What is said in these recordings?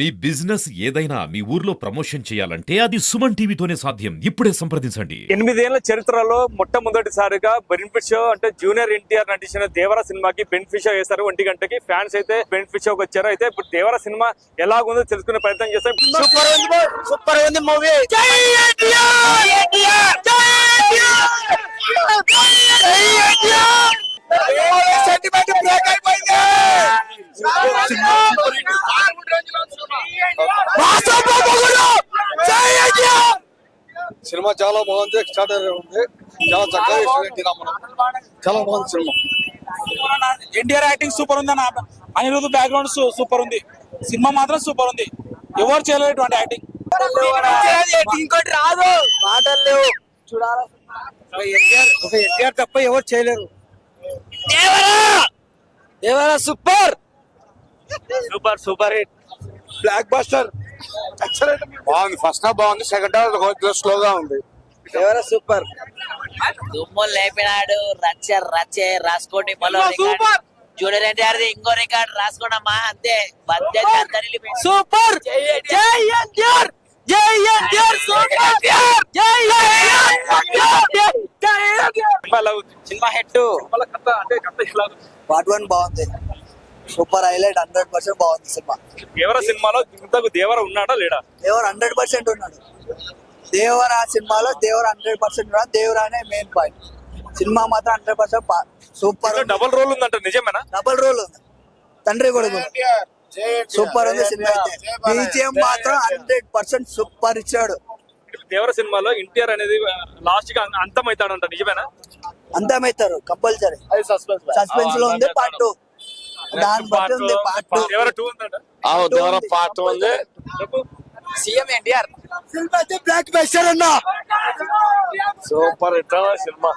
మీ business ఏదైనా మీ ఊర్లో promotion చేయాలంటే అది సుమన్ టీవీతోనే సాధ్యం. ఇప్పుడే సంప్రదించండి. ఎనిమిదేళ్ళ చరిత్రలో మొట్టమొదటిసారిగా బెనిఫిట్ షో అంటే జూనియర్ ఎన్టీఆర్ నటించిన దేవర సినిమాకి బెనిఫిట్ షో వేశారు. ఒంటి గంటకి ఫ్యాన్స్ అయితే బెనిఫిట్ షోకి వచ్చారు. అయితే ఇప్పుడు దేవర సినిమా ఎలాగుందో తెలుసుకునే ప్రయత్నం చేస్తాం. సూపర్ ఉంది సూపర్ ఉంది మూవీ. సెంటిమెంట్ సినిమా చాలా బాగుంది ఎక్స్ట్రాడనరీ ఉంది. చాలా చక్కగా చాలా బాగుంది సినిమా. ఎన్టీఆర్ యాక్టింగ్ సూపర్ ఉంది అన్న అనిరుద్ధ్ బ్యాక్గ్రౌండ్ సూపర్ ఉంది. సినిమా మాత్రం సూపర్ ఉంది. ఎవరు చేయలేటువంటి యాక్టింగ్? ఇంకోటి రాదు. మాటలు లేవు. చూడాలి? ఒక ఎన్టీఆర్ తప్ప ఎవరు చేయలేరు. Devara! Super! Super super hit. Blockbuster బాగుంది. ఫస్ట్ హాఫ్ బాగుంది. సెకండ్ హాఫ్ కొంచెం స్లోగా ఉంది. సూపర్ దుమ్ము లేపినాడు. రచ్చ రచ్చే. రాసుకోండి మరో రికార్డ్. జూనియర్ ఎన్టీఆర్ ఇంకో రికార్డ్. రాసుకోండమ్మా. అంతే. సూపర్ జై ఎన్టీఆర్. జై ఎన్టీఆర్. సూపర్ జై సినిమా హెడ్. పార్ట్ వన్ బాగుంది. సూపర్ హైలైట్ హండ్రెడ్ పర్సెంట్ బాగుంది సినిమా. దేవర సినిమాలో ఇంతకు దేవర ఉన్నాడా లేడా? దేవర్ హండ్రెడ్ పర్సెంట్ ఉన్నాడు. దేవర్ ఆ సినిమాలో దేవర్ హండ్రెడ్ పర్సెంట్ ఉన్నాడు. దేవర్ అనే మెయిన్ పాయింట్ సినిమా మాత్రం hundred percent super double role ఉందంట నిజమేనా? డబుల్ రోల్ ఉంది. తండ్రి కొడుకు సూపర్ ఉంది సినిమా అయితే. బీజిఎం మాత్రం హండ్రెడ్ పర్సెంట్ సూపర్ ఇచ్చాడు. దేవర సినిమాలో ఎన్టీఆర్ అనేది లాస్ట్గా అంతం అవుతాడంట నిజమేనా? అంతమవుతారు కంపల్సరీ. సస్పెన్స్లో. ఉంది పార్ట్ టూ దాన్ని బట్టి ఉంది పార్ట్ టూ. దేవర ఉంది. CM NTR. సినిమా అయితే బ్లాక్ బస్టర్ అన్నా. Super hit cinema.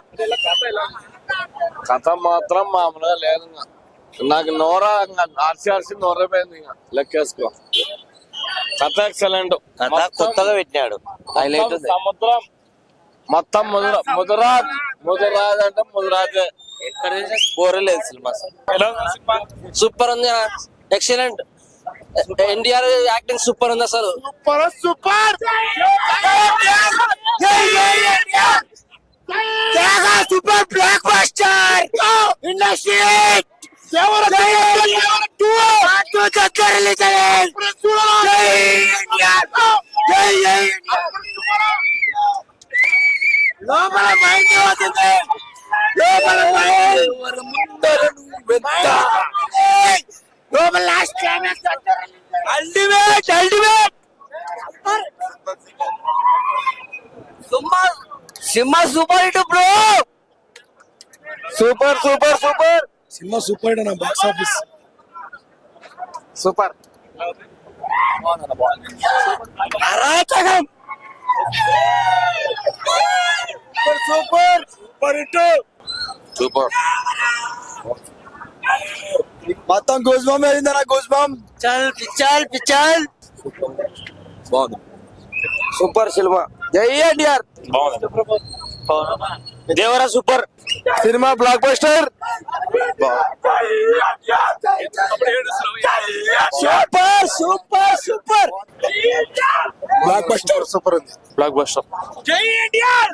కథ మాత్రం మామూలుగా లేదు ఇంకా. నాకు నోర ఆర్సి ఆర్సి నోరైపోయింది ఇంకా. లెక్కేసుకో. కథ ఎక్సలెంట్ కథ కొత్తగా పెట్టినాడు. హైలైట్ సముద్రం. మొత్తం ముదుర ముదురాజ్ ముదురాజ్ అంటే ముదురాజే ఎక్కడ బోర్ లేదు సినిమా సూపర్ ఉంది ఎక్సలెంట్ ఎన్టీఆర్ యాక్టింగ్ సూపర్ ఉంది అసలు. Super super! Block buster industry లోపల మైండ్ అవుతుంది లోపల last ultimate ultimate cinema super hit bro super super super cinema super hit అన్న బాక్స్ ఆఫీస్ సూపర్ అరాచకం సూపర్ సూపర్ హిట్ సూపర్ మొత్తం goes bomb అయింది నా గోస్ బాంబ్ చల్ పిచ్చల్ పిచ్చల్ బాగుంది సూపర్ సినిమా జై NTR Devara super cinema blockbuster super super super blockbuster super ఉంది blockbuster జై ఎన్టీఆర్!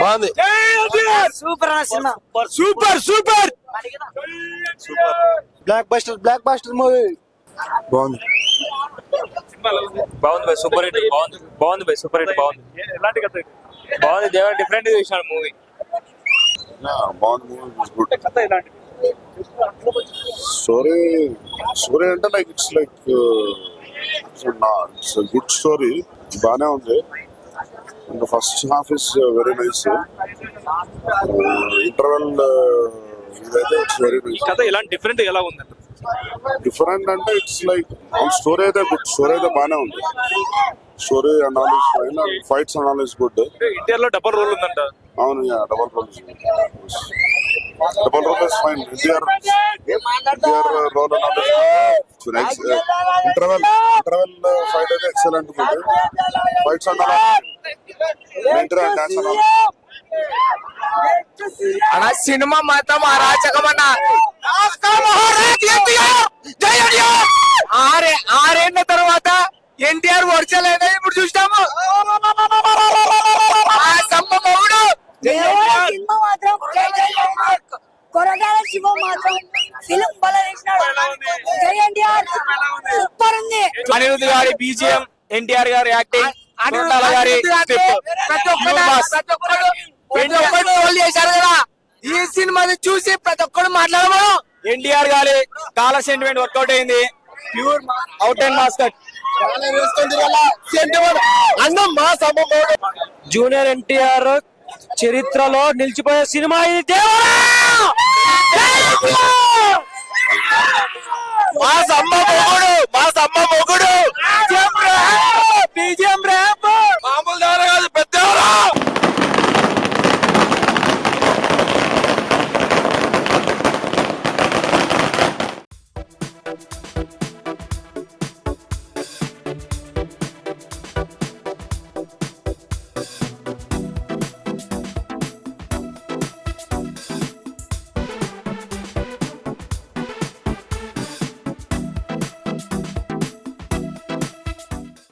బాగుంది. Super cinema. Super super blockbuster blockbuster movie బాగుంది. బాగుంది బై సూపర్ హిట్. బాగుంది బాగుంది బై సూపర్ హిట్ బాగుంది. ఎలాంటి కథ ఇది? బాగుంది దేవర్ డిఫరెంట్గా చూసినాడు మూవీ బాగుంది మూవీ గుడ్ కథ ఎలాంటి స్టోరీ స్టోరీ అంటే like it's like it's good story. బాగానే ఉంది. ఇంకా first half is very nice interval ఇదైతే ఇట్స్ వెరీ నైస్ కథ ఎలాంటి డిఫరెంట్ ఎలా ఉందంట డిఫరెంట్ అంటే ఇట్స్ లైక్ స్టోరీ అయితే గుడ్ స్టోరీ అయితే బాగానే ఉంది. Story analysis fine fights analysis గుడ్లో double role ఉందంట. అవును double role double role is fine NTR NTR role analysis interval interval fight అయితే ఎక్సలెంట్ ఉంది ఫైట్స్ అన్న సినిమా మాత్రం అరాచకం అన్న జై ఎన్టీఆర్ ఆరే ఆరేళ్ళ తర్వాత ఎన్టీఆర్ వర్చల్ అనేది ఇప్పుడు చూస్తాము ఆ సంభవముడు సినిమా మాత్రం? కొరగాల శివ మాత్రం. ఎన్టీఆర్ సూపర్ ఉంది. అనిరుద్ధ్ గారి బీజిఎం ఎన్టీఆర్ గారి యాక్టింగ్ కొరటాల గారి చేశారు కదా. ఈ సినిమాని చూసి ప్రతి ఒక్కరు మాట్లాడము ఎన్టీఆర్ గారి కాల సెంటిమెంట్ వర్కౌట్ అయింది. ప్యూర్ అవుట్ అండ్ మాస్కట్ అన్నం మా సంభవం జూనియర్ ఎన్టీఆర్ చరిత్రలో నిలిచిపోయే సినిమా ఇది. దేవరా! మా సమ్మ మొగుడు మా సమ్మ మొగుడు